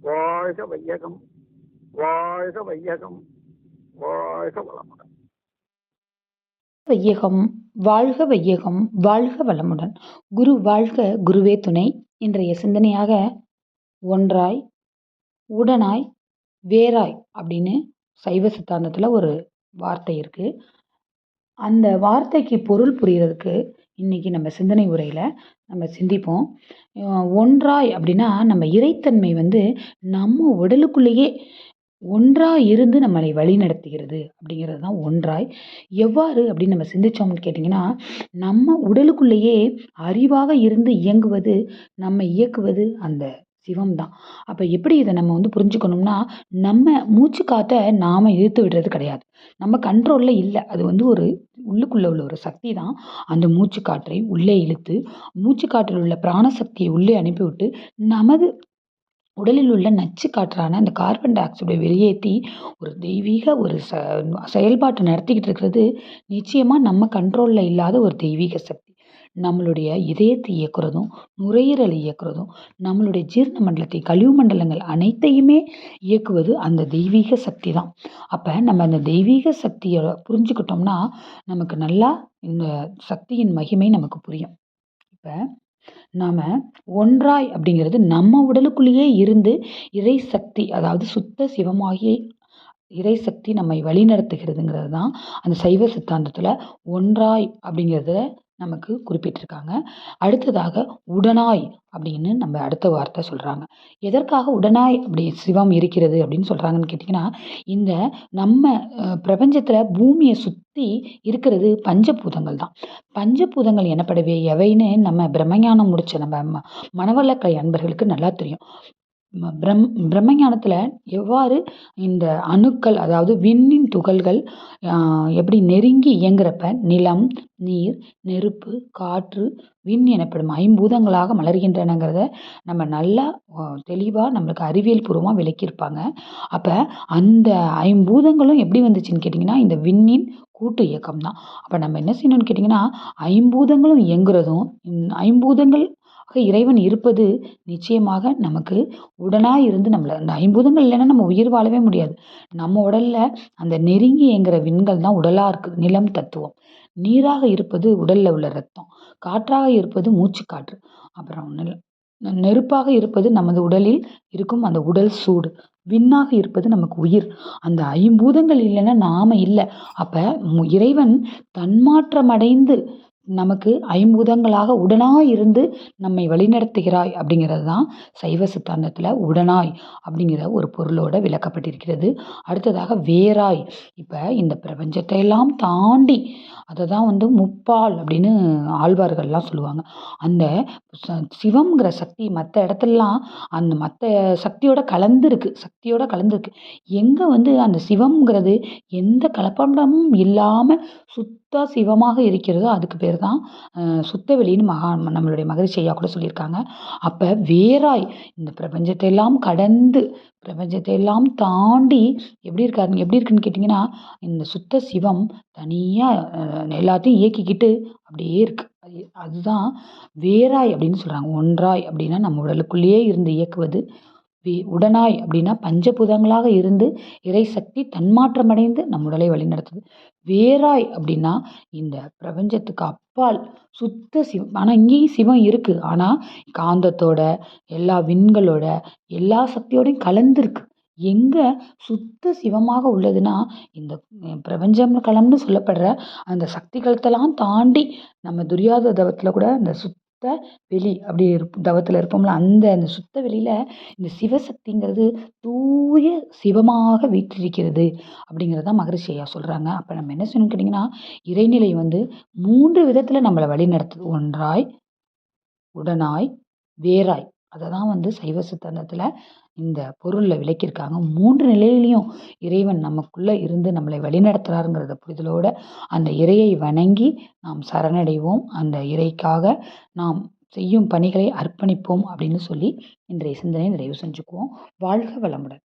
வாழ்க வையகம் வாழ்க வையகம் வாழ்க வளமுடன். வையகம் வாழ்க வையகம் வாழ்க வளமுடன். குரு வாழ்க குருவே துணை. இன்றைய சிந்தனையாக ஒன்றாய் உடனாய் வேறாய் அப்படின்னு சைவ சித்தாந்தத்தில் ஒரு வார்த்தை இருக்குது அந்த வார்த்தைக்கு பொருள் புரியறதுக்கு இன்னைக்கு நம்ம சிந்தனை உரையில் நம்ம சிந்திப்போம். ஒன்றாய் அப்படின்னா நம்ம இறைத்தன்மை வந்து நம்ம உடலுக்குள்ளேயே ஒன்றாக இருந்து நம்மளை வழிநடத்துகிறது அப்படிங்கிறது தான் ஒன்றாய். எவ்வாறு அப்படின்னு நம்ம சிந்திச்சோம்னு கேட்டிங்கன்னா நம்ம உடலுக்குள்ளேயே அறிவாக இருந்து இயங்குவது நம்ம இயக்குவது அந்த சிவம் தான் அப்போ எப்படி இதை நம்ம வந்து புரிஞ்சுக்கணும்னா நம்ம மூச்சு காற்றை நாம் இழுத்து விடுறது கிடையாது. நம்ம கண்ட்ரோலில் இல்லை. அது வந்து ஒரு உள்ளுக்குள்ளே உள்ள ஒரு சக்தி தான். அந்த மூச்சு காற்றை உள்ளே இழுத்து மூச்சு காற்றில் உள்ள பிராணசக்தியை உள்ளே அனுப்பிவிட்டு நமது உடலில் உள்ள நச்சு காற்றான அந்த கார்பன் டை ஆக்சைடை வெளியேற்றி ஒரு தெய்வீக ஒரு ச செயல்பாட்டை நடத்திக்கிட்டு இருக்கிறது நிச்சயமாக நம்ம கண்ட்ரோலில் இல்லாத ஒரு தெய்வீக சக்தி. நம்மளுடைய இதயத்தை இயக்குறதும் நுரையீரலை இயக்குறதும் நம்மளுடைய ஜீரண மண்டலத்தை கழிவு மண்டலங்கள் அனைத்தையுமே இயக்குவது அந்த தெய்வீக சக்தி தான் அப்போ நம்ம அந்த தெய்வீக சக்தியை புரிஞ்சுக்கிட்டோம்னா நமக்கு நல்லா இந்த சக்தியின் மகிமை நமக்கு புரியும். இப்போ நாம் ஒன்றாய் அப்படிங்கிறது நம்ம உடலுக்குள்ளேயே இருந்து இறை சக்தி அதாவது சுத்த சிவமாகிய இறை சக்தி நம்மை வழிநடத்துகிறதுங்கிறது தான் அந்த சைவ சித்தாந்தத்தில் ஒன்றாய் அப்படிங்கிறத நமக்கு குறிப்பிட்டிருக்காங்க. அடுத்ததாக உடனாய் அப்படின்னு நம்ம அடுத்த வார்த்தை சொல்கிறாங்க எதற்காக உடனாய் அப்படி சிவம் இருக்கிறது அப்படின்னு சொல்கிறாங்கன்னு கேட்டிங்கன்னா இந்த நம்ம பிரபஞ்சத்தில் பூமியை சுற்றி இருக்கிறது பஞ்சபூதங்கள் தான். பஞ்சபூதங்கள் எனப்படவே எவைன்னு நம்ம பிரம்மஞானம் முடித்த நம்ம ம மனவளக்கலை அன்பர்களுக்கு நல்லா தெரியும். பிரம் பிரம்மஞானத்தில் எவ்வாறு இந்த அணுக்கள் அதாவது விண்ணின் துகள்கள் எப்படி நெருங்கி இயங்குறப்ப நிலம் நீர் நெருப்பு காற்று விண் எனப்படும் ஐம்பூதங்களாக மலர்கின்றனங்கிறத நம்ம நல்லா தெளிவாக நம்மளுக்கு அறிவியல் பூர்வமாக விளக்கியிருப்பாங்க. அப்போ அந்த ஐம்பூதங்களும் எப்படி வந்துச்சுன்னு கேட்டிங்கன்னா இந்த விண்ணின் கூட்டு இயக்கம் தான் அப்போ நம்ம என்ன செய்யணும்னு கேட்டிங்கன்னா ஐம்பூதங்களும் இயங்குறதும் ஐம்பூதங்கள் இறைவன் இருப்பது நிச்சயமாக நமக்கு உடனாக இருந்து நம்மளை அந்த ஐம்பூதங்கள் இல்லைன்னா நம்ம உயிர் வாழவே முடியாது. நம்ம உடலில் அந்த நெருங்கி இயங்குற விண்கள் தான் உடலாக இருக்குது நிலம் தத்துவம். நீராக இருப்பது உடலில் உள்ள ரத்தம் காற்றாக இருப்பது மூச்சு காற்று. அப்புறம் நெல் நெருப்பாக இருப்பது நமது உடலில் இருக்கும் அந்த உடல் சூடு. விண்ணாக இருப்பது நமக்கு உயிர். அந்த ஐம்பூதங்கள் இல்லைன்னா நாம் இல்லை. அப்போ இறைவன் தன்மாற்றமடைந்து நமக்கு ஐம்பூதங்களாக உடனாய் இருந்து நம்மை வழிநடத்துகிறாய் அப்படிங்கிறது தான் சைவ சித்தாந்தத்தில் உடனாய் அப்படிங்கிற ஒரு பொருளோட விளக்கப்பட்டிருக்கிறது. அடுத்ததாக வேறாய். இப்போ இந்த பிரபஞ்சத்தை எல்லாம் தாண்டி அதை தான் வந்து முப்பால் அப்படின்னு ஆழ்வார்கள்லாம் சொல்லுவாங்க. அந்த சிவம்ங்கிற சக்தி மற்ற இடத்துலலாம் அந்த மற்ற சக்தியோட கலந்துருக்கு சக்தியோட கலந்துருக்கு. எங்கே வந்து அந்த சிவம்ங்கிறது எந்த கலப்படமும் இல்லாமல் சுத்த சிவமாக இருக்கிறதோ அதுக்கு பேர் தான் சுத்த வெளின்னு மகா நம்மளுடைய மகிழ்ச்சி ஐயா கூட சொல்லியிருக்காங்க. அப்போ வேறாய் இந்த பிரபஞ்சத்தை எல்லாம் கடந்து பிரபஞ்சத்தை எல்லாம் தாண்டி எப்படி இருக்காரு எப்படி இருக்குன்னு கேட்டிங்கன்னா இந்த சுத்த சிவம் தனியாக எல்லாத்தையும் இயக்கிக்கிட்டு அப்படியே இருக்கு. அதுதான் வேறாய் அப்படின்னு சொல்கிறாங்க ஒன்றாய் அப்படின்னா நம்ம உடலுக்குள்ளேயே இருந்து இயக்குவது. வே உடனாய் அப்படின்னா பஞ்சபூதங்களாக இருந்து இறை சக்தி தன்மாற்றமடைந்து நம் உடலை வழிநடத்துது. வேறாய் அப்படின்னா இந்த பிரபஞ்சத்துக்கு அப்பால் சுத்த சிவம் ஆனால் இங்கேயும் சிவம் இருக்குது ஆனால் காந்தத்தோட எல்லா விண்களோட எல்லா சக்தியோடையும் கலந்துருக்கு. எங்கே சுத்த சிவமாக உள்ளதுன்னா இந்த பிரபஞ்சம் களம்னு சொல்லப்படுற அந்த சக்தி களத்தெல்லாம் தாண்டி நம்ம துரியாத தவத்தில் கூட அந்த சுத்த வெளி அப்படி இருப் தவத்தில் இருப்போம்ல அந்த அந்த சுத்த வெளியில் இந்த சிவசக்திங்கிறது தூய சிவமாக வீற்றிருக்கிறது அப்படிங்கிறது தான் மகரிஷி ஐயா சொல்கிறாங்க அப்போ நம்ம என்ன சொல்லணும் கேட்டிங்கன்னா இறைநிலை வந்து மூன்று விதத்தில் நம்மளை வழி நடத்துது ஒன்றாய் உடனாய் வேறாய். அதை தான் வந்து சைவ சித்தாந்தத்தில் இந்த பொருளில் விளக்கியிருக்காங்க. மூன்று நிலையிலையும் இறைவன் நமக்குள்ளே இருந்து நம்மளை வழிநடத்துகிறாருங்கிறத புரிதலோடு அந்த இறையை வணங்கி நாம் சரணடைவோம். அந்த இறைக்காக நாம் செய்யும் பணிகளை அர்ப்பணிப்போம் அப்படின்னு சொல்லி இன்றைய சிந்தனையை நிறைவு செஞ்சுக்குவோம். வாழ்க வளமுடன்.